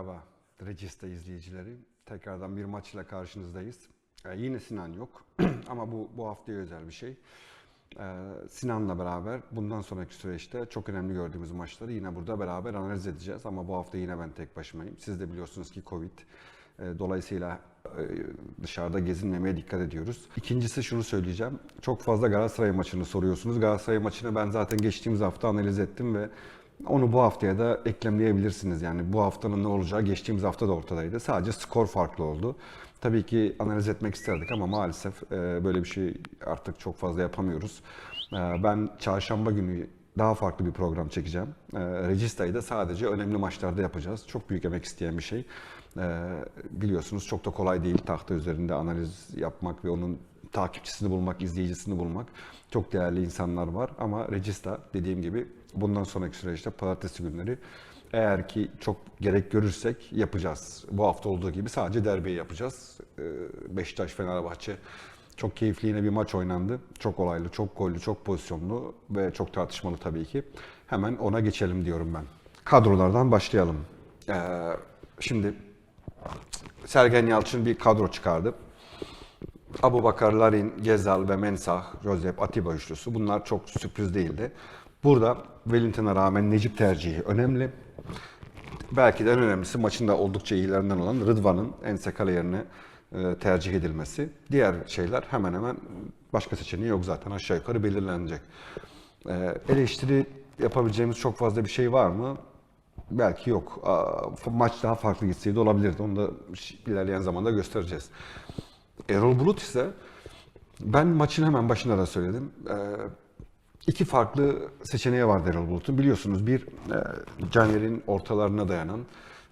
Merhaba Regista izleyicileri. Tekrardan bir maçla karşınızdayız. Ee, yine Sinan yok ama bu bu haftaya özel bir şey. Ee, Sinan'la beraber bundan sonraki süreçte çok önemli gördüğümüz maçları yine burada beraber analiz edeceğiz. Ama bu hafta yine ben tek başımayım. Siz de biliyorsunuz ki Covid. Ee, Dolayısıyla e, dışarıda gezinmemeye dikkat ediyoruz. İkincisi şunu söyleyeceğim. Çok fazla Galatasaray maçını soruyorsunuz. Galatasaray maçını ben zaten geçtiğimiz hafta analiz ettim ve onu bu haftaya da eklemleyebilirsiniz. Yani bu haftanın ne olacağı geçtiğimiz hafta da ortadaydı. Sadece skor farklı oldu. Tabii ki analiz etmek isterdik ama maalesef e, böyle bir şey artık çok fazla yapamıyoruz. E, Ben çarşamba günü daha farklı bir program çekeceğim. E, Regista'yı da sadece önemli maçlarda yapacağız. Çok büyük emek isteyen bir şey. Biliyorsunuz çok da kolay değil tahta üzerinde analiz yapmak ve onun takipçisini bulmak, izleyicisini bulmak. Çok değerli insanlar var ama Regista dediğim gibi bundan sonraki süreçte pazartesi günleri eğer ki çok gerek görürsek yapacağız. Bu hafta olduğu gibi sadece derbiyi yapacağız. Ee, Beşiktaş Fenerbahçe çok keyifli yine bir maç oynandı. Çok olaylı, çok gollü, çok pozisyonlu ve çok tartışmalı tabii ki. Hemen ona geçelim diyorum ben. Kadrolardan başlayalım. Ee, şimdi Sergen Yalçın bir kadro çıkardı. Abu Bakar, Larin, Gezal ve Mensah, Josep, Atiba üçlüsü bunlar çok sürpriz değildi. Burada Wellington'a rağmen Necip tercihi önemli. Belki de en önemlisi maçın da oldukça iyilerinden olan Rıdvan'ın Ensekala yerine e, tercih edilmesi. Diğer şeyler hemen hemen başka seçeneği yok zaten aşağı yukarı belirlenecek. E, eleştiri yapabileceğimiz çok fazla bir şey var mı? Belki yok. Maç daha farklı gitseydi olabilirdi. Onu da ilerleyen zamanda göstereceğiz. Erol Bulut ise ben maçın hemen başında da söyledim. Ee, iki farklı seçeneği vardı Erol Bulut'un. Biliyorsunuz bir e, Caner'in ortalarına dayanan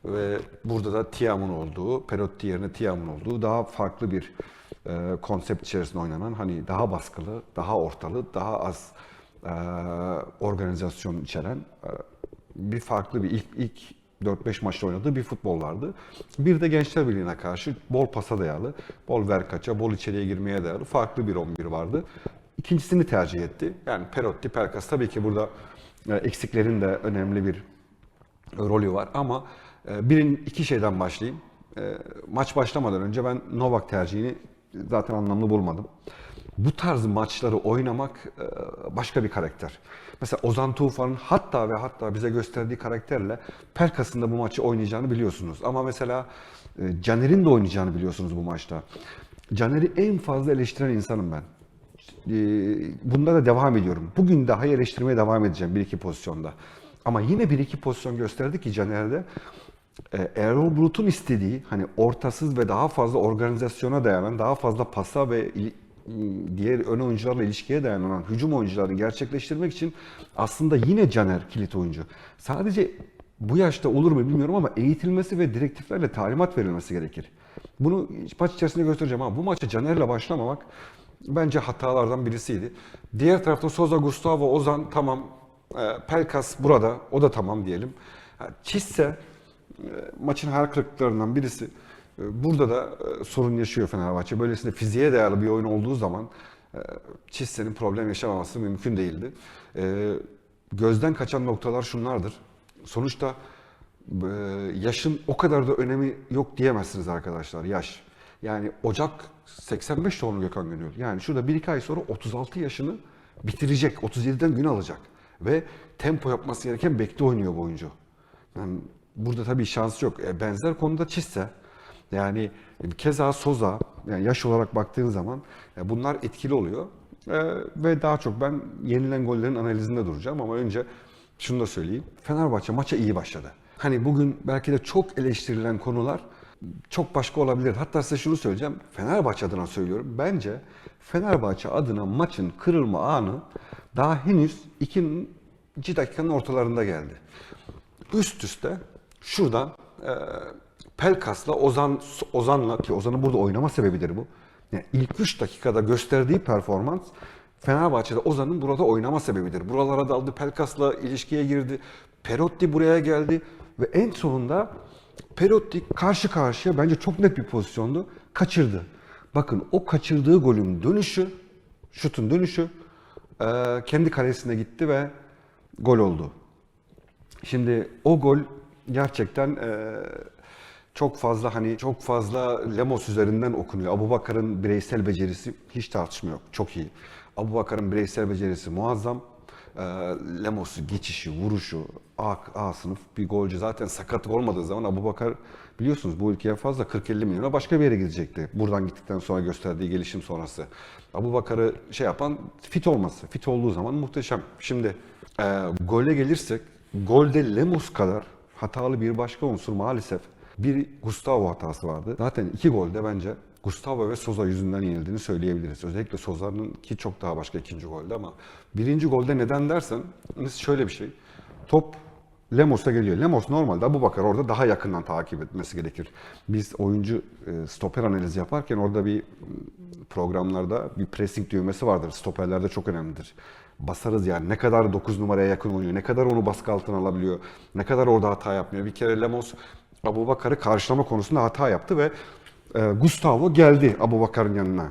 ve burada da Tiam'ın olduğu, Perotti yerine Tiam'ın olduğu daha farklı bir e, konsept içerisinde oynanan hani daha baskılı, daha ortalı, daha az e, organizasyon içeren e, bir farklı bir ilk ilk 4-5 maçta oynadığı bir futbol vardı. Bir de Gençler Birliği'ne karşı bol pasa dayalı, bol ver kaça, bol içeriye girmeye dayalı farklı bir 11 vardı. İkincisini tercih etti. Yani Perotti, Pelkas tabii ki burada e, eksiklerin de önemli bir rolü var ama e, birin iki şeyden başlayayım. E, Maç başlamadan önce ben Novak tercihini zaten anlamlı bulmadım. Bu tarz maçları oynamak e, başka bir karakter. Mesela Ozan Tufan'ın hatta ve hatta bize gösterdiği karakterle Pelkas'ın da bu maçı oynayacağını biliyorsunuz. Ama mesela e, Caner'in de oynayacağını biliyorsunuz bu maçta. Caner'i en fazla eleştiren insanım ben. E, Bunda da devam ediyorum. Bugün daha eleştirmeye devam edeceğim bir iki pozisyonda. Ama yine bir iki pozisyon gösterdi ki Caner'de Erol Bulut'un istediği hani ortasız ve daha fazla organizasyona dayanan, daha fazla pasa ve diğer ön oyuncularla ilişkiye dayanan hücum oyuncularını gerçekleştirmek için aslında yine Caner kilit oyuncu. Sadece bu yaşta olur mu bilmiyorum ama eğitilmesi ve direktiflerle talimat verilmesi gerekir. Bunu maç içerisinde göstereceğim ama bu maça Caner'le başlamamak bence hatalardan birisiydi. Diğer tarafta Soza, Gustavo, Ozan tamam. E, Pelkas burada, o da tamam diyelim. Çisse e, maçın hayal kırıklıklarından birisi. E, Burada da e, sorun yaşıyor Fenerbahçe. Böylesine fiziğe dayalı bir oyun olduğu zaman e, Çisse'nin problem yaşamaması mümkün değildi. E, Gözden kaçan noktalar şunlardır. Sonuçta e, yaşın o kadar da önemi yok diyemezsiniz arkadaşlar yaş. Yani Ocak 85 doğumlu Gökhan Gönül. Yani şurada 1-2 ay sonra 36 yaşını bitirecek. 37'den gün alacak. Ve tempo yapması gereken bekte oynuyor bu oyuncu. Yani burada tabii şans yok. Benzer konuda Çisse. Yani keza Soza, yani yaş olarak baktığın zaman e, bunlar etkili oluyor. E, ve daha çok ben yenilen gollerin analizinde duracağım ama önce şunu da söyleyeyim. Fenerbahçe maça iyi başladı. Hani bugün belki de çok eleştirilen konular çok başka olabilir. Hatta size şunu söyleyeceğim. Fenerbahçe adına söylüyorum. Bence Fenerbahçe adına maçın kırılma anı daha henüz ikinci dakikanın ortalarında geldi. Üst üste şuradan e, Pelkas'la Ozan Ozan'la ki Ozan'ın burada oynama sebebidir bu. Yani ilk 3 dakikada gösterdiği performans Fenerbahçe'de Ozan'ın burada oynama sebebidir. Buralara daldı, Pelkas'la ilişkiye girdi. Perotti buraya geldi ve en sonunda Perotti karşı karşıya bence çok net bir pozisyondu. Kaçırdı. Bakın o kaçırdığı golün dönüşü, şutun dönüşü e, kendi kalesine gitti ve gol oldu. Şimdi o gol gerçekten e, çok fazla hani çok fazla Lemos üzerinden okunuyor. Abu Bakar'ın bireysel becerisi hiç tartışma yok. Çok iyi. Abu Bakar'ın bireysel becerisi muazzam. Ee, Lemos'u, geçişi, vuruşu, A, A sınıf bir golcü. Zaten sakatlık olmadığı zaman Abu Bakar biliyorsunuz bu ülkeye fazla 40-50 milyona başka bir yere gidecekti. Buradan gittikten sonra gösterdiği gelişim sonrası. Abu Bakar'ı şey yapan fit olması. Fit olduğu zaman muhteşem. Şimdi e, gole gelirsek golde Lemos kadar hatalı bir başka unsur maalesef bir Gustavo hatası vardı. Zaten iki golde bence Gustavo ve Soza yüzünden yenildiğini söyleyebiliriz. Özellikle Soza'nın ki çok daha başka ikinci golde ama birinci golde neden dersen şöyle bir şey. Top Lemos'a geliyor. Lemos normalde Abu Bakar orada daha yakından takip etmesi gerekir. Biz oyuncu e, stoper analizi yaparken orada bir programlarda bir pressing düğmesi vardır. Stoperlerde çok önemlidir. Basarız yani ne kadar 9 numaraya yakın oynuyor, ne kadar onu baskı altına alabiliyor, ne kadar orada hata yapmıyor. Bir kere Lemos Abu Bakar'ı karşılama konusunda hata yaptı ve e, Gustavo geldi Abu Bakar'ın yanına.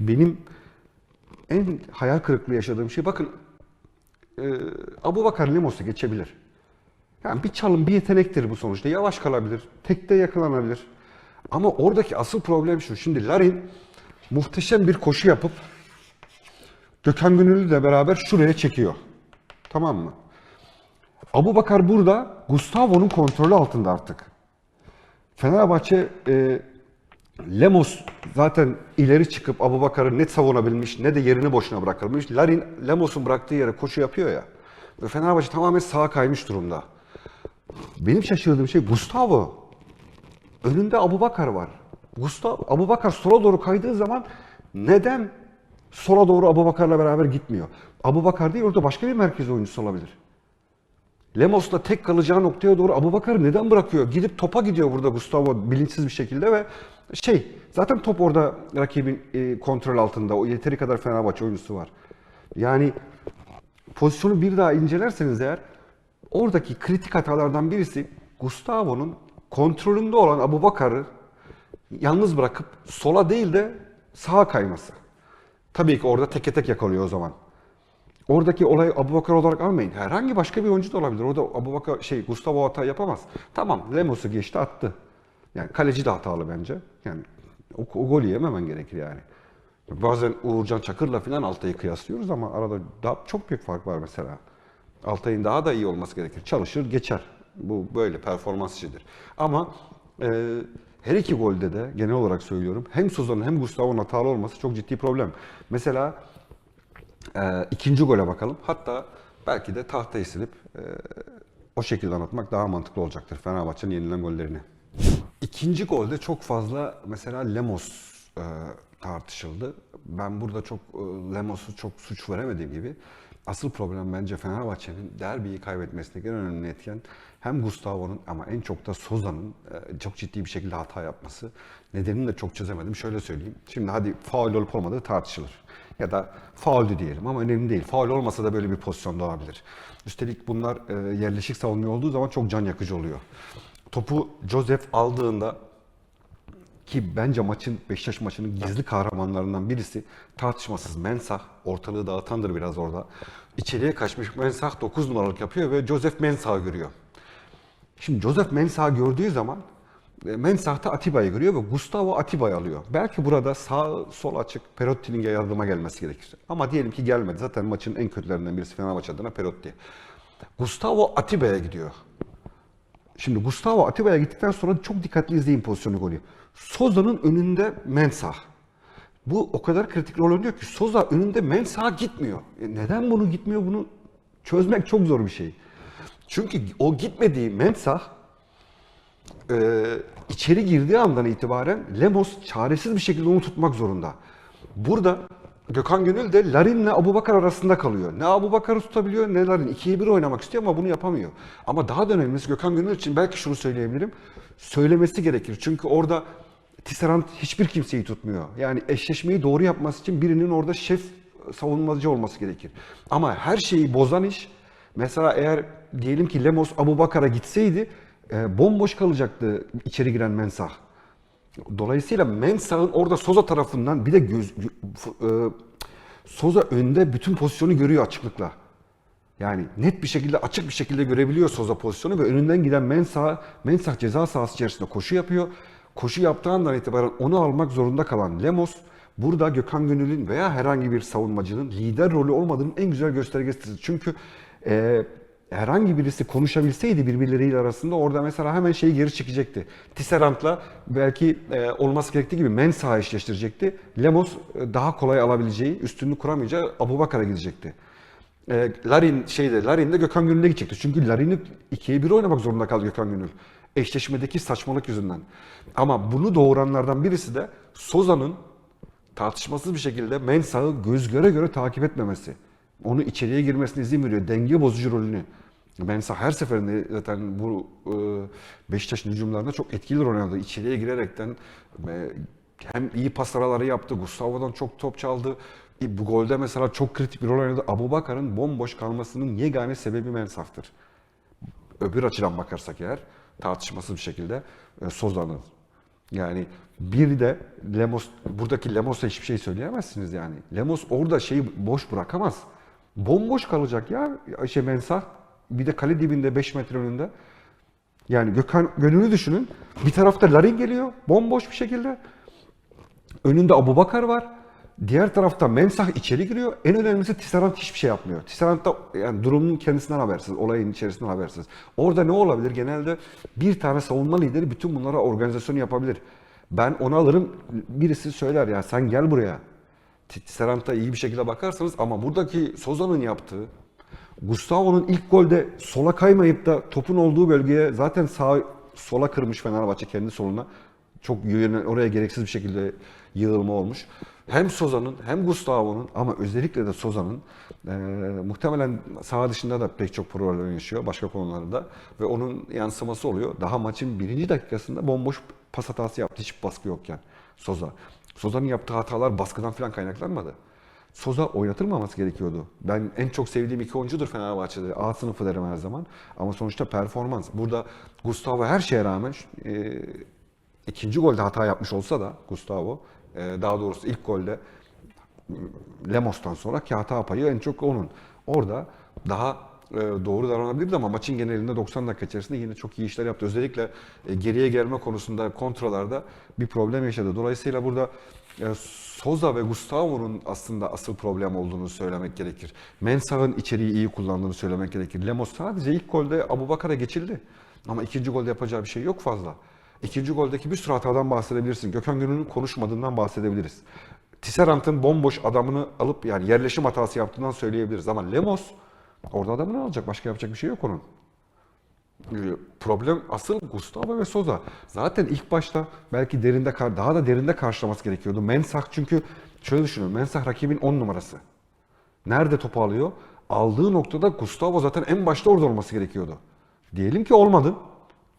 Benim en hayal kırıklığı yaşadığım şey bakın e, Abu Bakar Lemos'u geçebilir. Yani bir çalım bir yetenektir bu sonuçta. Yavaş kalabilir, tekte yakalanabilir. Ama oradaki asıl problem şu. Şimdi Larin muhteşem bir koşu yapıp Gökhan Gönüllü de beraber şuraya çekiyor. Tamam mı? Abu Bakar burada Gustavo'nun kontrolü altında artık. Fenerbahçe e, Lemos zaten ileri çıkıp Abu Bakar'ı net savunabilmiş ne de yerini boşuna bırakılmış. Larin Lemos'un bıraktığı yere koşu yapıyor ya. Ve Fenerbahçe tamamen sağa kaymış durumda. Benim şaşırdığım şey Gustavo. Önünde Abu Bakar var. Gustavo, Abu Bakar sola doğru kaydığı zaman neden sola doğru Abu Bakar'la beraber gitmiyor? Abu Bakar değil orada başka bir merkez oyuncusu olabilir. Lemos'la tek kalacağı noktaya doğru Abu Bakar'ı neden bırakıyor? Gidip topa gidiyor burada Gustavo bilinçsiz bir şekilde ve şey zaten top orada rakibin e, kontrol altında. O yeteri kadar Fenerbahçe oyuncusu var. Yani pozisyonu bir daha incelerseniz eğer oradaki kritik hatalardan birisi Gustavo'nun kontrolünde olan Abu Bakar'ı yalnız bırakıp sola değil de sağa kayması. Tabii ki orada teke tek yakalıyor o zaman. Oradaki olayı Abu Bakar olarak almayın. Herhangi başka bir oyuncu da olabilir. Orada Abu Bakar şey Gustavo hata yapamaz. Tamam Lemos'u geçti attı. Yani kaleci de hatalı bence. Yani o, o golü yememen gerekir yani. Bazen Uğurcan Çakır'la falan Altay'ı kıyaslıyoruz ama arada daha çok büyük fark var mesela. Altay'ın daha da iyi olması gerekir. Çalışır, geçer. Bu böyle performans işidir. Ama e, her iki golde de genel olarak söylüyorum hem Suzan'ın hem Gustavo'nun hatalı olması çok ciddi problem. Mesela e, ikinci gole bakalım. Hatta belki de tahtayı silip e, o şekilde anlatmak daha mantıklı olacaktır Fenerbahçe'nin yenilen gollerini. İkinci golde çok fazla mesela Lemos e, tartışıldı. Ben burada çok e, Lemos'u çok suç veremediğim gibi asıl problem bence Fenerbahçe'nin derbiyi kaybetmesindeki en önemli etken hem Gustavo'nun ama en çok da Soza'nın e, çok ciddi bir şekilde hata yapması. Nedenini de çok çözemedim. Şöyle söyleyeyim. Şimdi hadi faul olup olmadığı tartışılır. Ya da fauldü diyelim ama önemli değil. Faul olmasa da böyle bir pozisyon doğabilir. Üstelik bunlar e, yerleşik savunma olduğu zaman çok can yakıcı oluyor. Topu Joseph aldığında ki bence maçın Beşiktaş maçının gizli kahramanlarından birisi tartışmasız Mensah ortalığı dağıtandır biraz orada. İçeriye kaçmış Mensah 9 numaralık yapıyor ve Joseph Mensah'ı görüyor. Şimdi Joseph Mensah'ı gördüğü zaman e, Mensah da Atiba'yı görüyor ve Gustavo Atiba'yı alıyor. Belki burada sağ sol açık Perotti'nin yardıma gelmesi gerekir. Ama diyelim ki gelmedi. Zaten maçın en kötülerinden birisi Fenerbahçe adına Perotti. Gustavo Atiba'ya gidiyor. Şimdi Gustavo Atiba'ya gittikten sonra çok dikkatli izleyin pozisyonu golü. Soza'nın önünde Mensah. Bu o kadar kritik rol oynuyor ki Soza önünde Mensah'a gitmiyor. E neden bunu gitmiyor bunu çözmek çok zor bir şey. Çünkü o gitmediği Mensah e, içeri girdiği andan itibaren Lemos çaresiz bir şekilde onu tutmak zorunda. Burada Gökhan Gönül de Larin'le Abu Bakar arasında kalıyor. Ne Abu Bakar'ı tutabiliyor ne Larin. İkiye bir oynamak istiyor ama bunu yapamıyor. Ama daha da önemlisi Gökhan Gönül için belki şunu söyleyebilirim. Söylemesi gerekir. Çünkü orada Tisserand hiçbir kimseyi tutmuyor. Yani eşleşmeyi doğru yapması için birinin orada şef savunmacı olması gerekir. Ama her şeyi bozan iş mesela eğer diyelim ki Lemos Abu Bakar'a gitseydi e, bomboş kalacaktı içeri giren Mensah. Dolayısıyla Mensah'ın orada Soza tarafından bir de göz, e, Soza önde bütün pozisyonu görüyor açıklıkla. Yani net bir şekilde açık bir şekilde görebiliyor Soza pozisyonu ve önünden giden Mensah, Mensah ceza sahası içerisinde koşu yapıyor. Koşu yaptığı andan itibaren onu almak zorunda kalan Lemos burada Gökhan Gönül'ün veya herhangi bir savunmacının lider rolü olmadığının en güzel göstergesidir. Çünkü e, herhangi birisi konuşabilseydi birbirleriyle arasında orada mesela hemen şeyi geri çekecekti. Tisserant'la belki e, olması gerektiği gibi Mensah'ı eşleştirecekti. Lemos e, daha kolay alabileceği, üstünlüğü kuramayacağı Abubakar'a gidecekti. E, Larin şeyde, Larin de Gökhan Gönül'e gidecekti. Çünkü Larin'i ikiye bir oynamak zorunda kaldı Gökhan Gönül. Eşleşmedeki saçmalık yüzünden. Ama bunu doğuranlardan birisi de Soza'nın tartışmasız bir şekilde Mensah'ı göz göre göre takip etmemesi. Onu içeriye girmesine izin veriyor. Denge bozucu rolünü. Mensah her seferinde zaten bu e, Beşiktaş'ın hücumlarında çok etkili rol oynadı. İçeriye girerekten e, hem iyi pas araları yaptı. Gustavo'dan çok top çaldı. E, Bu golde mesela çok kritik bir rol oynadı. Abubakar'ın bomboş kalmasının yegane sebebi Mensah'tır. Öbür açıdan bakarsak eğer tartışmasız bir şekilde e, Soza'nın. Yani bir de Lemos, buradaki Lemos'a hiçbir şey söyleyemezsiniz yani. Lemos orada şeyi boş bırakamaz. Bomboş kalacak ya şey Mensah. Bir de kale dibinde 5 metre önünde. Yani Gökhan Gönül'ü düşünün. Bir tarafta Larin geliyor bomboş bir şekilde. Önünde Abubakar var. Diğer tarafta Mensah içeri giriyor. En önemlisi Tisserand hiçbir şey yapmıyor. Tisserand da yani durumun kendisinden habersiz, olayın içerisinden habersiz. Orada ne olabilir? Genelde bir tane savunma lideri bütün bunlara organizasyonu yapabilir. Ben onu alırım, birisi söyler ya sen gel buraya. Tisserand'a iyi bir şekilde bakarsanız ama buradaki Soza'nın yaptığı, Gustavo'nun ilk golde sola kaymayıp da topun olduğu bölgeye zaten sağ sola kırmış Fenerbahçe kendi soluna. Çok oraya gereksiz bir şekilde yığılma olmuş. Hem Soza'nın hem Gustavo'nun ama özellikle de Soza'nın e, muhtemelen saha dışında da pek çok problem yaşıyor başka konularda ve onun yansıması oluyor. Daha maçın birinci dakikasında bomboş pas hatası yaptı hiç baskı yokken Soza. Soza'nın yaptığı hatalar baskıdan falan kaynaklanmadı. Soza oynatılmaması gerekiyordu. Ben en çok sevdiğim iki oyuncudur Fenerbahçe'de. A sınıfı derim her zaman. Ama sonuçta performans. Burada Gustavo her şeye rağmen e, ikinci golde hata yapmış olsa da Gustavo, e, daha doğrusu ilk golde Lemos'tan sonraki hata payı en çok onun. Orada daha doğru davranabilirdi ama maçın genelinde 90 dakika içerisinde yine çok iyi işler yaptı. Özellikle e, geriye gelme konusunda kontralarda bir problem yaşadı. Dolayısıyla burada e, Soza ve Gustavo'nun aslında asıl problem olduğunu söylemek gerekir. Mensah'ın içeriği iyi kullandığını söylemek gerekir. Lemos sadece ilk golde Abubakar'a geçildi. Ama ikinci golde yapacağı bir şey yok fazla. İkinci goldeki bir sürü hatadan bahsedebilirsin. Gökhan Gönül'ün konuşmadığından bahsedebiliriz. Tisserant'ın bomboş adamını alıp yani yerleşim hatası yaptığından söyleyebiliriz. Ama Lemos orada adamını alacak. Başka yapacak bir şey yok onun. Problem asıl Gustavo ve Soza. Zaten ilk başta belki derinde daha da derinde karşılaması gerekiyordu. Mensah çünkü şöyle düşünün. Mensah rakibin 10 numarası. Nerede topu alıyor? Aldığı noktada Gustavo zaten en başta orada olması gerekiyordu. Diyelim ki olmadı.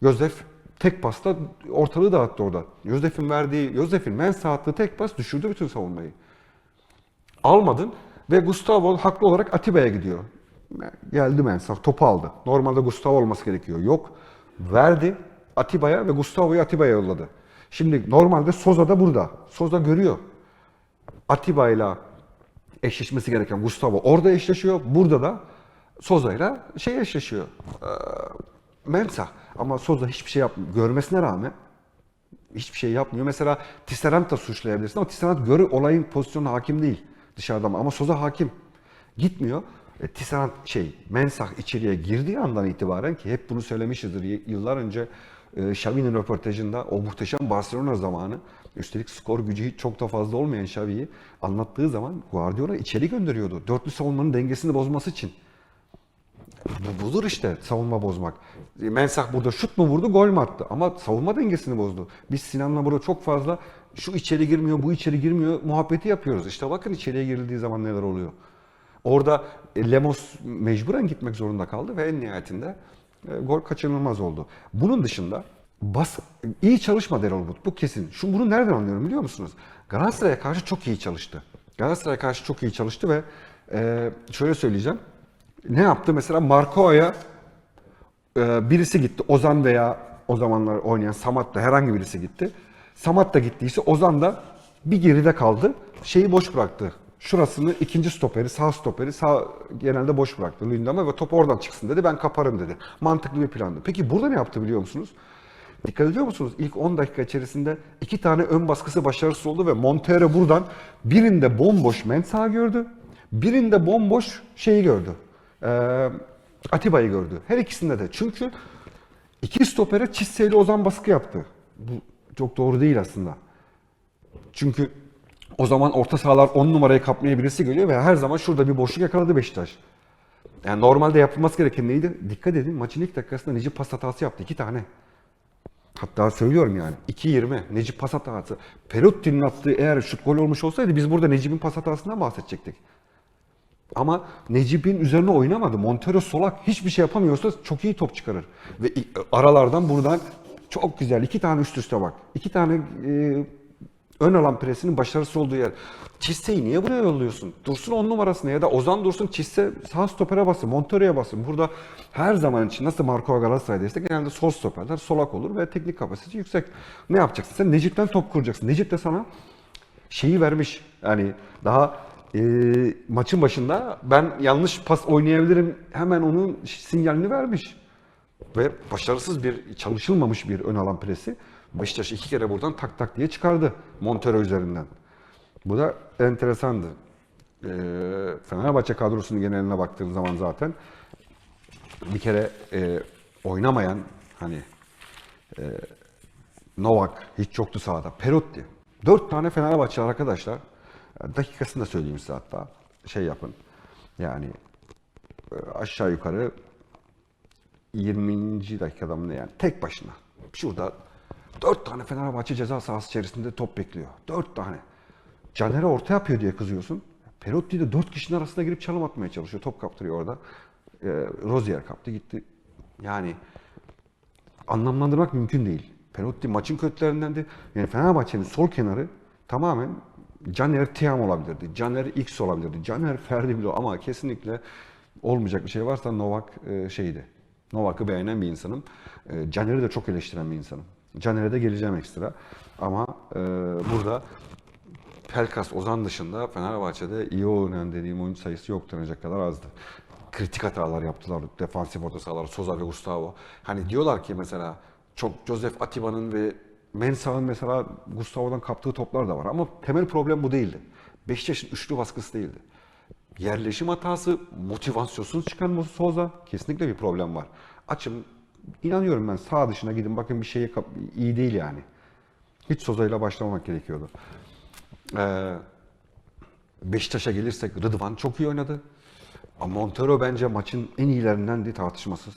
Josef tek pasta ortalığı dağıttı orada. Josef'in verdiği, Josef'in Mensah attığı tek pas düşürdü bütün savunmayı. Almadın ve Gustavo haklı olarak Atiba'ya gidiyor. Geldi Mensah, topu aldı. Normalde Gustavo olması gerekiyor. Yok. Verdi Atiba'ya ve Gustavo'yu Atiba'ya yolladı. Şimdi normalde Soza da burada. Soza görüyor. Atiba ile eşleşmesi gereken Gustavo orada eşleşiyor. Burada da Soza ile şey eşleşiyor. Ee, Mensah. Ama Soza hiçbir şey yapmıyor. Görmesine rağmen hiçbir şey yapmıyor. Mesela Tisserand da suçlayabilirsin ama Tisserand göre olayın pozisyonuna hakim değil dışarıdan ama Soza hakim. Gitmiyor. E, Tisserand şey Mensah içeriye girdiği andan itibaren ki hep bunu söylemişizdir yıllar önce e, Xavi'nin röportajında o muhteşem Barcelona zamanı üstelik skor gücü çok da fazla olmayan Xavi'yi anlattığı zaman Guardiola içeri gönderiyordu. Dörtlü savunmanın dengesini bozması için. Bu budur işte savunma bozmak. Mensah burada şut mu vurdu, gol mü attı? Ama savunma dengesini bozdu. Biz Sinan'la burada çok fazla şu içeri girmiyor, bu içeri girmiyor muhabbeti yapıyoruz. İşte bakın içeriye girildiği zaman neler oluyor. Orada e, Lemos mecburen gitmek zorunda kaldı ve en nihayetinde e, gol kaçınılmaz oldu. Bunun dışında bas iyi çalışmadı Erol Bulut. Bu kesin. Şu bunu nereden anlıyorum biliyor musunuz? Galatasaray'a karşı çok iyi çalıştı. Galatasaray'a karşı çok iyi çalıştı ve e, şöyle söyleyeceğim. Ne yaptı? Mesela Marco'ya birisi gitti. Ozan veya o zamanlar oynayan Samat da herhangi birisi gitti. Samat da gittiyse Ozan da bir geride kaldı. Şeyi boş bıraktı. Şurasını ikinci stoperi, sağ stoperi sağ genelde boş bıraktı Luyendama ve top oradan çıksın dedi. Ben kaparım dedi. Mantıklı bir plandı. Peki burada ne yaptı biliyor musunuz? Dikkat ediyor musunuz? İlk 10 dakika içerisinde iki tane ön baskısı başarısız oldu ve Montero buradan birinde bomboş Mensah gördü. Birinde bomboş şeyi gördü. Ee, Atiba'yı gördü. Her ikisinde de. Çünkü iki stopere Çisse'yle Ozan baskı yaptı. Bu çok doğru değil aslında. Çünkü o zaman orta sahalar 10 numarayı kapmaya birisi geliyor ve her zaman şurada bir boşluk yakaladı Beşiktaş. Yani normalde yapılması gereken neydi? Dikkat edin maçın ilk dakikasında Necip pas hatası yaptı. iki tane. Hatta söylüyorum yani 2-20 Necip pas hatası. Perutti'nin attığı eğer şut gol olmuş olsaydı biz burada Necip'in pas hatasından bahsedecektik. Ama Necip'in üzerine oynamadı. Montero solak hiçbir şey yapamıyorsa çok iyi top çıkarır. Ve aralardan buradan çok güzel iki tane üst üste bak. İki tane e, ön alan presinin başarısız olduğu yer. Çisse'yi niye buraya yolluyorsun? Dursun on numarasına ya da Ozan Dursun Çisse sağ stopere basın, Montero'ya basın. Burada her zaman için nasıl Marco Galatasaray'daysa genelde sol stoperler solak olur ve teknik kapasitesi yüksek. Ne yapacaksın? Sen Necip'ten top kuracaksın. Necip de sana şeyi vermiş. Yani daha e, maçın başında ben yanlış pas oynayabilirim hemen onun sinyalini vermiş. Ve başarısız bir, çalışılmamış bir ön alan presi Beşiktaş iki kere buradan tak tak diye çıkardı Montero üzerinden. Bu da enteresandı. E, Fenerbahçe kadrosunun geneline baktığın zaman zaten bir kere e, oynamayan hani Novak hiç yoktu sahada. Perotti. Dört tane Fenerbahçe arkadaşlar. Dakikasını da söyleyeyim size hatta. Şey yapın. Yani e, aşağı yukarı 20. dakikada mı ne yani tek başına. Şurada dört tane Fenerbahçe ceza sahası içerisinde top bekliyor. Dört tane. Caner'e orta yapıyor diye kızıyorsun. Perotti de dört kişinin arasına girip çalım atmaya çalışıyor. Top kaptırıyor orada. E, Rozier kaptı gitti. Yani anlamlandırmak mümkün değil. Perotti maçın kötülerindendi. Yani Fenerbahçe'nin sol kenarı tamamen Caner Tiam olabilirdi. Caner X olabilirdi. Caner Ferdi bile ama kesinlikle olmayacak bir şey varsa Novak e, şeydi. Novak'ı beğenen bir insanım. E, Caner'i de çok eleştiren bir insanım. Caner'e de geleceğim ekstra. Ama e, burada Pelkas, Ozan dışında Fenerbahçe'de iyi oynayan dediğim oyuncu sayısı yok denecek kadar azdı. Kritik hatalar yaptılar defansif orta sahalar, Soza ve Gustavo. Hani diyorlar ki mesela çok Joseph Atiba'nın ve Mensah'ın mesela Gustavo'dan kaptığı toplar da var. Ama temel problem bu değildi. Beşiktaş'ın üçlü baskısı değildi. Yerleşim hatası, motivasyonsuz çıkan Soza kesinlikle bir problem var. Açın, inanıyorum ben sağ dışına gidin bakın bir şeye iyi değil yani. Hiç Soza ile başlamamak gerekiyordu. Ee, Beşiktaş'a gelirsek Rıdvan çok iyi oynadı. Montero bence maçın en iyilerindendi tartışmasız.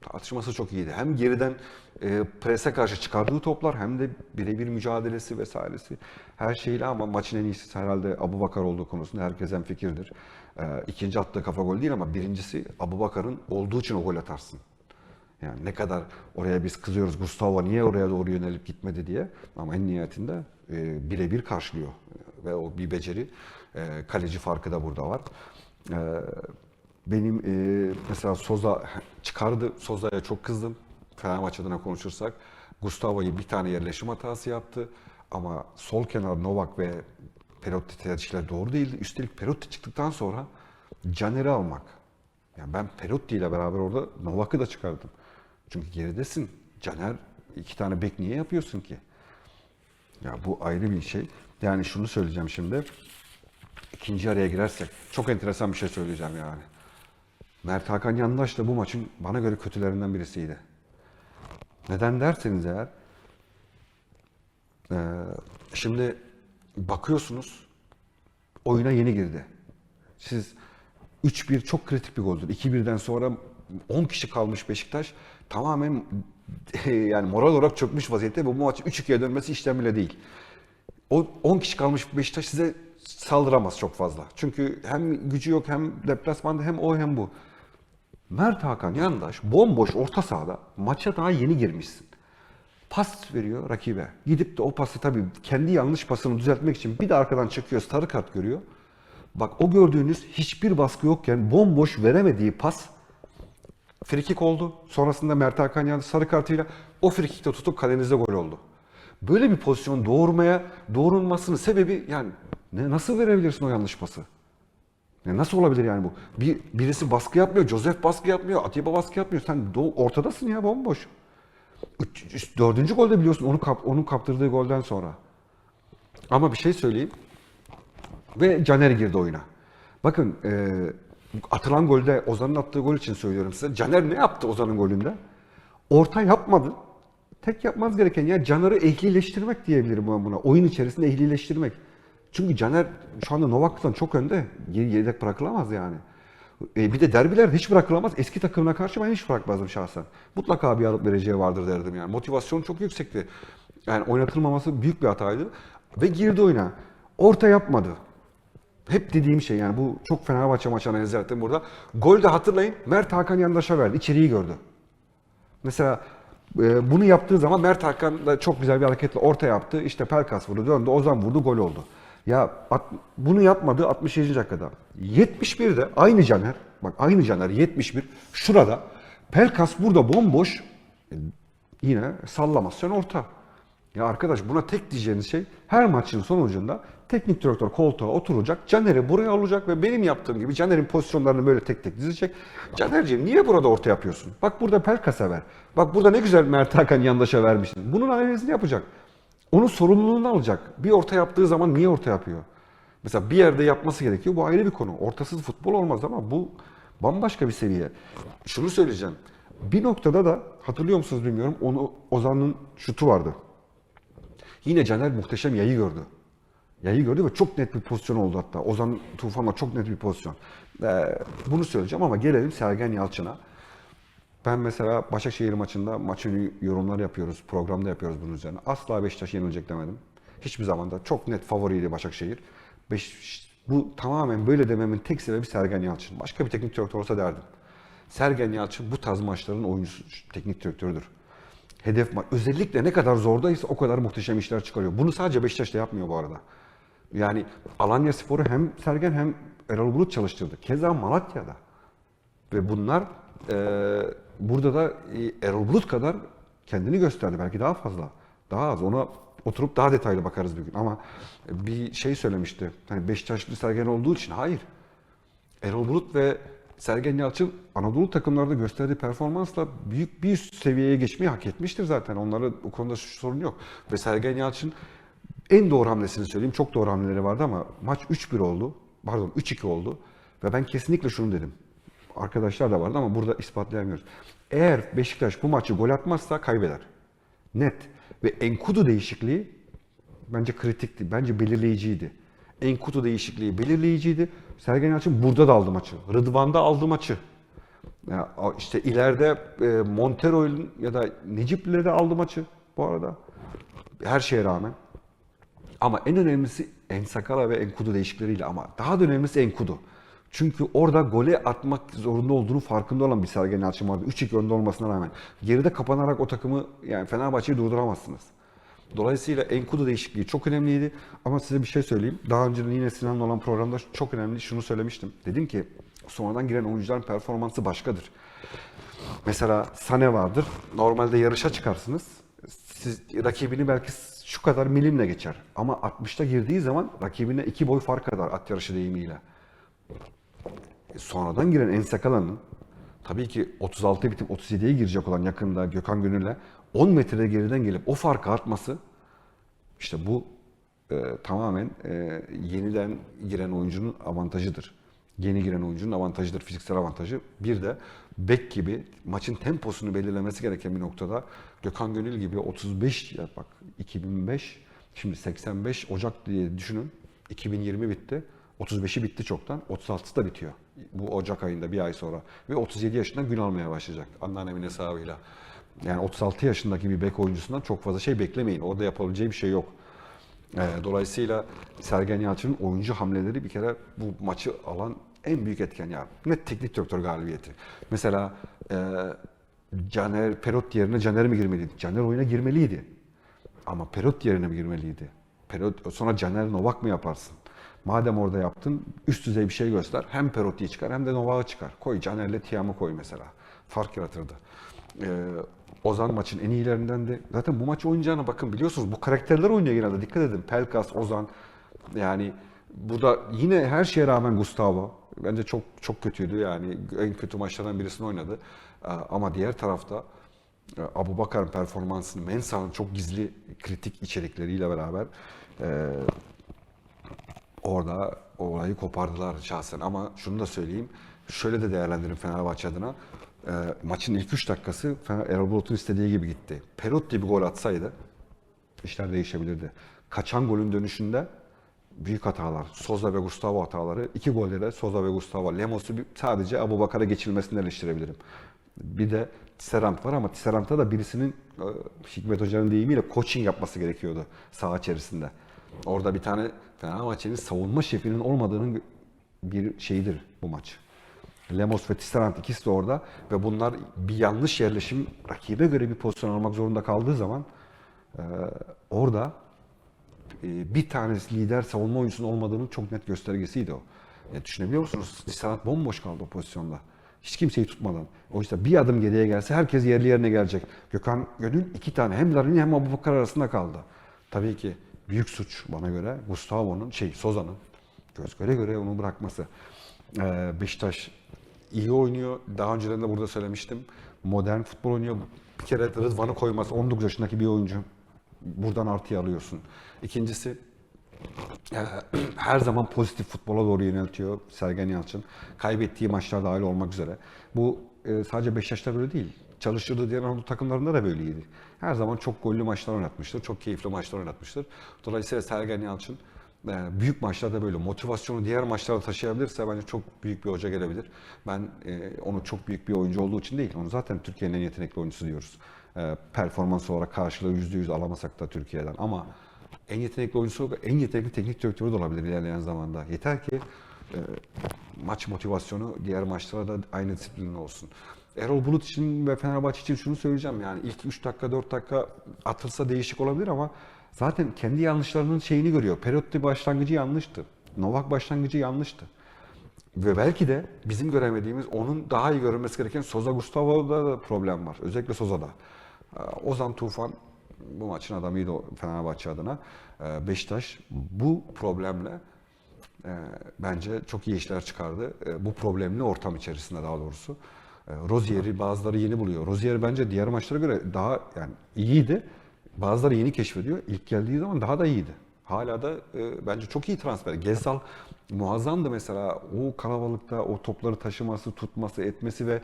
Tartışması çok iyiydi. Hem geriden e, prese karşı çıkardığı toplar hem de birebir mücadelesi vesairesi her şeyle ama maçın en iyisi herhalde Abu Bakar olduğu konusunda herkes fikirdir. E, ikinci attığı kafa gol değil ama birincisi Abu Bakar'ın olduğu için o gol atarsın. Yani ne kadar oraya biz kızıyoruz Gustavo niye oraya doğru yönelip gitmedi diye ama en nihayetinde e, birebir karşılıyor ve o bir beceri e, kaleci farkı da burada var. E, benim e, mesela Soza çıkardı Soza'ya çok kızdım. Fenerbahçe adına konuşursak Gustavo'yu bir tane yerleşim hatası yaptı ama sol kenar Novak ve Perotti tercihler doğru değildi. Üstelik Perotti çıktıktan sonra Caner'i almak. Yani ben Perotti ile beraber orada Novak'ı da çıkardım. Çünkü geridesin. Caner iki tane bek niye yapıyorsun ki? Ya bu ayrı bir şey. Yani şunu söyleyeceğim şimdi. İkinci araya girersek çok enteresan bir şey söyleyeceğim yani. Mert Hakan Yandaş da bu maçın bana göre kötülerinden birisiydi. Neden derseniz eğer eee, şimdi bakıyorsunuz oyuna yeni girdi. Siz 3-1 çok kritik bir goldür. 2-1'den sonra 10 kişi kalmış Beşiktaş tamamen yani moral olarak çökmüş vaziyette ve bu maç 3-2'ye dönmesi işten bile değil. O 10 kişi kalmış Beşiktaş size saldıramaz çok fazla. Çünkü hem gücü yok hem deplasmanda hem o hem bu. Mert Hakan Yandaş bomboş orta sahada maça daha yeni girmişsin. Pas veriyor rakibe. Gidip de o pası tabii kendi yanlış pasını düzeltmek için bir de arkadan çıkıyor sarı kart görüyor. Bak o gördüğünüz hiçbir baskı yokken bomboş veremediği pas frikik oldu. Sonrasında Mert Hakan Yandaş sarı kartıyla o frikikte tutup kalenizde gol oldu. Böyle bir pozisyon doğurmaya, doğurulmasının sebebi yani Ne, nasıl verebilirsin o yanlış pası? Ne, nasıl olabilir yani bu? Bir, birisi baskı yapmıyor, Joseph baskı yapmıyor, Atiba baskı yapmıyor. Sen do- ortadasın ya bomboş. Üç- üç- dördüncü golde biliyorsun onu kap, onun kaptırdığı golden sonra. Ama bir şey söyleyeyim. Ve Caner girdi oyuna. Bakın e, atılan golde Ozan'ın attığı gol için söylüyorum size. Caner ne yaptı Ozan'ın golünde? Orta yapmadı. Tek yapmaz gereken ya Caner'ı ehlileştirmek diyebilirim ben buna. Oyun içerisinde ehlileştirmek. Çünkü Caner şu anda Novak'tan çok önde. Ye- Yedek bırakılamaz yani. E, bir de derbilerde hiç bırakılamaz. Eski takımına karşı ben hiç bırakmazdım şahsen. Mutlaka bir alıp vereceği vardır derdim yani. Motivasyon çok yüksekti. Yani oynatılmaması büyük bir hataydı. Ve girdi oyuna. Orta yapmadı. Hep dediğim şey yani bu çok Fenerbahçe maçı analizi yaptım burada. Golde hatırlayın Mert Hakan yandaşa verdi. İçeriği gördü. Mesela e, bunu yaptığı zaman Mert Hakan da çok güzel bir hareketle orta yaptı. İşte Pelkas vurdu, döndü, Ozan vurdu, gol oldu. Ya at- bunu yapmadı 67. dakikada. 71'de aynı Caner, bak aynı Caner 71 şurada Pelkas burada bomboş e, yine sallamasyon orta. Ya arkadaş buna tek diyeceğiniz şey her maçın sonucunda teknik direktör koltuğa oturacak, Caner'i buraya alacak ve benim yaptığım gibi Caner'in pozisyonlarını böyle tek tek dizecek. Caner'ciğim niye burada orta yapıyorsun? Bak burada Pelkas'a ver. Bak burada ne güzel Mert Hakan yandaşa vermişsin. Bunun analizini yapacak. Onun sorumluluğunu alacak. Bir orta yaptığı zaman niye orta yapıyor? Mesela bir yerde yapması gerekiyor. Bu ayrı bir konu. Ortasız futbol olmaz ama bu bambaşka bir seviye. Şunu söyleyeceğim. Bir noktada da hatırlıyor musunuz bilmiyorum. Onu Ozan'ın şutu vardı. Yine Caner muhteşem yayı gördü. Yayı gördü ve çok net bir pozisyon oldu hatta. Ozan Tufan'la çok net bir pozisyon. Ee, bunu söyleyeceğim ama gelelim Sergen Yalçın'a. Ben mesela Başakşehir maçında maç önü yorumlar yapıyoruz, programda yapıyoruz bunun üzerine. Asla Beşiktaş yenilecek demedim. Hiçbir zaman da çok net favoriydi Başakşehir. Beş, bu tamamen böyle dememin tek sebebi Sergen Yalçın. Başka bir teknik direktör olsa derdim. Sergen Yalçın bu tarz maçların oyuncusu, teknik direktörüdür. Hedef maç. Özellikle ne kadar zordaysa o kadar muhteşem işler çıkarıyor. Bunu sadece Beşiktaş'ta yapmıyor bu arada. Yani Alanya Spor'u hem Sergen hem Erol Bulut çalıştırdı. Keza Malatya'da. Ve bunlar e, burada da e, Erol Bulut kadar kendini gösterdi. Belki daha fazla. Daha az. Ona oturup daha detaylı bakarız bir gün. Ama bir şey söylemişti. Hani Beşiktaşlı Sergen olduğu için hayır. Erol Bulut ve Sergen Yalçın Anadolu takımlarda gösterdiği performansla büyük bir seviyeye geçmeyi hak etmiştir zaten. Onları bu konuda sorun yok. Ve Sergen Yalçın en doğru hamlesini söyleyeyim. Çok doğru hamleleri vardı ama maç 3-1 oldu. Pardon 3-2 oldu. Ve ben kesinlikle şunu dedim. Arkadaşlar da vardı ama burada ispatlayamıyoruz. Eğer Beşiktaş bu maçı gol atmazsa kaybeder. Net. Ve Enkudu değişikliği bence kritikti. Bence belirleyiciydi. Enkudu değişikliği belirleyiciydi. Sergen Yalçın burada da aldı maçı. Rıdvan'da aldı maçı. Ya işte ileride e, Montero'nun ya da Necip'le de aldı maçı bu arada. Her şeye rağmen. Ama en önemlisi Ensakala ve Enkudu değişikleriyle ama daha da önemlisi Enkudu. Çünkü orada gole atmak zorunda olduğunu farkında olan bir Sergen Yalçın vardı. 3-2 önde olmasına rağmen. Geride kapanarak o takımı yani Fenerbahçe'yi durduramazsınız. Dolayısıyla Enkudu değişikliği çok önemliydi. Ama size bir şey söyleyeyim. Daha önce yine Sinan'la olan programda çok önemli şunu söylemiştim. Dedim ki sonradan giren oyuncuların performansı başkadır. Mesela Sane vardır. Normalde yarışa çıkarsınız. Siz rakibini belki şu kadar milimle geçer. Ama 60'ta girdiği zaman rakibine iki boy fark kadar at yarışı deyimiyle. E, Sonradan giren Ensakala'nın tabii ki 36'ya bitip 37'ye girecek olan yakında Gökhan Gönül'le 10 metre geriden gelip o farkı atması işte bu e, tamamen e, yeniden giren oyuncunun avantajıdır. Yeni giren oyuncunun avantajıdır, fiziksel avantajı. Bir de bek gibi maçın temposunu belirlemesi gereken bir noktada Gökhan Gönül gibi 35 ya bak 2005 şimdi 85 Ocak diye düşünün. 2020 bitti. 35'i bitti çoktan. 36'sı da bitiyor. Bu Ocak ayında bir ay sonra. Ve 37 yaşında gün almaya başlayacak. Anneannemin hesabıyla. Yani 36 yaşındaki bir bek oyuncusundan çok fazla şey beklemeyin. Orada yapabileceği bir şey yok. Ee, dolayısıyla Sergen Yalçın'ın oyuncu hamleleri bir kere bu maçı alan en büyük etken ya. Net teknik direktör galibiyeti. Mesela e, Caner Perot yerine Caner mi girmeliydi? Caner oyuna girmeliydi. Ama Perot yerine mi girmeliydi? Perot, sonra Caner Novak mı yaparsın? Madem orada yaptın, üst düzey bir şey göster. Hem Perotti'yi çıkar hem de Novak'ı çıkar. Koy Caner'le Tiam'ı koy mesela. Fark yaratırdı. Ee, Ozan maçın en iyilerinden de. Zaten bu maçı oynayacağına bakın biliyorsunuz bu karakterler oynuyor genelde. Dikkat edin. Pelkas, Ozan yani Burada yine her şeye rağmen Gustavo bence çok çok kötüydü yani en kötü maçlardan birisini oynadı. Ee, Ama diğer tarafta e, Abu Bakar'ın performansını, Mensah'ın çok gizli kritik içerikleriyle beraber e, orada olayı kopardılar şahsen. Ama şunu da söyleyeyim, şöyle de değerlendirin Fenerbahçe adına. E, maçın ilk 3 dakikası Fener, Erol Bulut'un istediği gibi gitti. Perotti bir gol atsaydı işler değişebilirdi. Kaçan golün dönüşünde büyük hatalar. Soza ve Gustavo hataları. İki golde de Soza ve Gustavo. Lemos'u sadece Abu Bakar'a geçilmesini eleştirebilirim. Bir de Tisserand var ama Tisserand'da da birisinin e, Hikmet Hoca'nın deyimiyle coaching yapması gerekiyordu saha içerisinde. Orada bir tane Fenerbahçe'nin savunma şefinin olmadığının bir şeyidir bu maç. Lemos ve Tisserand ikisi de orada ve bunlar bir yanlış yerleşim rakibe göre bir pozisyon almak zorunda kaldığı zaman e, orada bir tanesi lider savunma oyuncusunun olmadığının çok net göstergesiydi o. E, düşünebiliyor musunuz? Tisserand bomboş kaldı o pozisyonda. Hiç kimseyi tutmadan. O işte bir adım geriye gelse herkes yerli yerine gelecek. Gökhan Gönül iki tane hem Larini hem Abubakar arasında kaldı. Tabii ki büyük suç bana göre Gustavo'nun şey Soza'nın göz göre göre onu bırakması. Ee, Beşiktaş iyi oynuyor. Daha önceden de burada söylemiştim. Modern futbol oynuyor. Bir kere Rıdvan'ı koymaz. 19 yaşındaki bir oyuncu. Buradan artıya alıyorsun. İkincisi e, her zaman pozitif futbola doğru yöneltiyor Sergen Yalçın. Kaybettiği maçlar dahil olmak üzere. Bu e, sadece Beşiktaş'ta böyle değil. Çalıştırdığı diğer Anadolu takımlarında da böyleydi. Her zaman çok gollü maçlar oynatmıştır. Çok keyifli maçlar oynatmıştır. Dolayısıyla Sergen Yalçın e, büyük maçlarda böyle motivasyonu diğer maçlara taşıyabilirse bence çok büyük bir hoca gelebilir. Ben e, onu çok büyük bir oyuncu olduğu için değil. Onu zaten Türkiye'nin en yetenekli oyuncusu diyoruz. E, performans olarak karşılığı %100 alamasak da Türkiye'den. Ama en yetenekli oyuncusu, en yetenekli teknik direktörü de olabilir ilerleyen zamanda. Yeter ki e, maç motivasyonu diğer maçlara da aynı disiplinli olsun. Erol Bulut için ve Fenerbahçe için şunu söyleyeceğim yani ilk 3 dakika 4 dakika atılsa değişik olabilir ama zaten kendi yanlışlarının şeyini görüyor. Perotti başlangıcı yanlıştı. Novak başlangıcı yanlıştı. Ve belki de bizim göremediğimiz, onun daha iyi görülmesi gereken Soza Gustavo'da da problem var. Özellikle Soza'da. Ee, Ozan Tufan bu maçın adamıydı Fenerbahçe adına. Ee, Beşiktaş bu problemle e, bence çok iyi işler çıkardı. E, bu problemli ortam içerisinde daha doğrusu. Rozier'i bazıları yeni buluyor. Rozier bence diğer maçlara göre daha yani iyiydi. Bazıları yeni keşfediyor. İlk geldiği zaman daha da iyiydi. Hala da e, bence çok iyi transfer. Gezal muazzamdı mesela. O kalabalıkta o topları taşıması, tutması, etmesi ve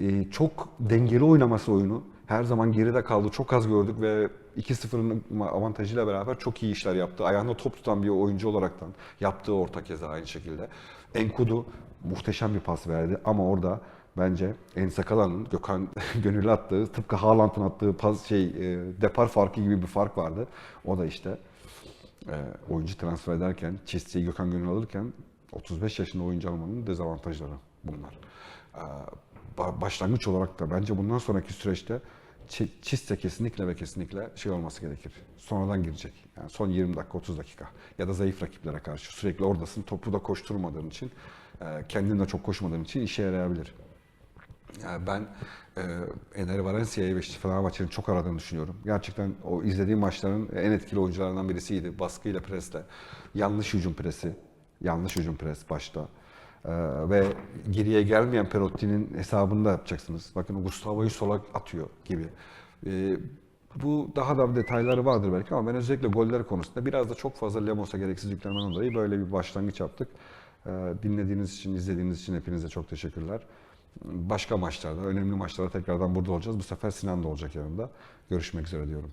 e, çok dengeli oynaması oyunu. Her zaman geride kaldı. Çok az gördük ve 2-0'ın avantajıyla beraber çok iyi işler yaptı. Ayağında top tutan bir oyuncu olaraktan yaptığı orta keza aynı şekilde. Enkudu muhteşem bir pas verdi ama orada bence Ensakala'nın Gökhan Gönül'e attığı tıpkı Haaland'ın attığı pas şey e, depar farkı gibi bir fark vardı. O da işte e, oyuncu transfer ederken, Çisti'yi Gökhan Gönül alırken 35 yaşında oyuncu almanın dezavantajları bunlar. E, ba- başlangıç olarak da bence bundan sonraki süreçte Ç- Çiste kesinlikle ve kesinlikle şey olması gerekir. Sonradan girecek. Yani son 20 dakika, 30 dakika. Ya da zayıf rakiplere karşı. Sürekli oradasın. Topu da koşturmadığın için, e, kendin de çok koşmadığın için işe yarayabilir. Yani ben e, Ener Valencia'yı ve Fenerbahçe'nin çok aradığını düşünüyorum. Gerçekten o izlediğim maçların en etkili oyuncularından birisiydi. Baskıyla, presle. Yanlış hücum presi. Yanlış hücum pres başta. E, ve geriye gelmeyen Perotti'nin hesabını da yapacaksınız. Bakın Gustavo'yu sola atıyor gibi. E, bu daha da detayları vardır belki ama ben özellikle goller konusunda biraz da çok fazla Lemos'a gereksiz yüklenmeden dolayı böyle bir başlangıç yaptık. E, dinlediğiniz için, izlediğiniz için hepinize çok teşekkürler. Başka maçlarda, önemli maçlarda tekrardan burada olacağız. Bu sefer Sinan da olacak yanımda. Görüşmek üzere diyorum.